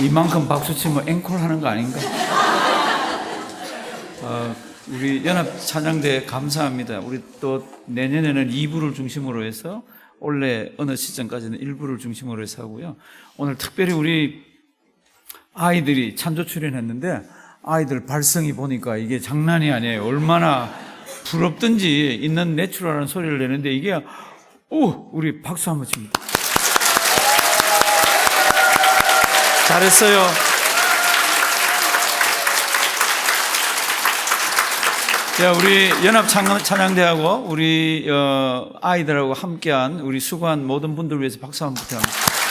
이만큼 박수 치면 앵콜 하는 거 아닌가? 어, 우리 연합 찬양대 감사합니다. 우리 또 내년에는 2부를 중심으로 해서 원래 어느 시점까지는 1부를 중심으로 해서 하고요. 오늘 특별히 우리 아이들이 찬조 출연했는데 아이들 발성이 보니까 이게 장난이 아니에요. 얼마나 부럽든지 있는 내추럴한 소리를 내는데 이게 오 우리 박수 한번 칩니다. 잘했어요. 자, 우리 연합 찬양- 찬양대하고 우리 어, 아이들하고 함께한 우리 수고한 모든 분들 위해서 박수 한번 부탁합니다.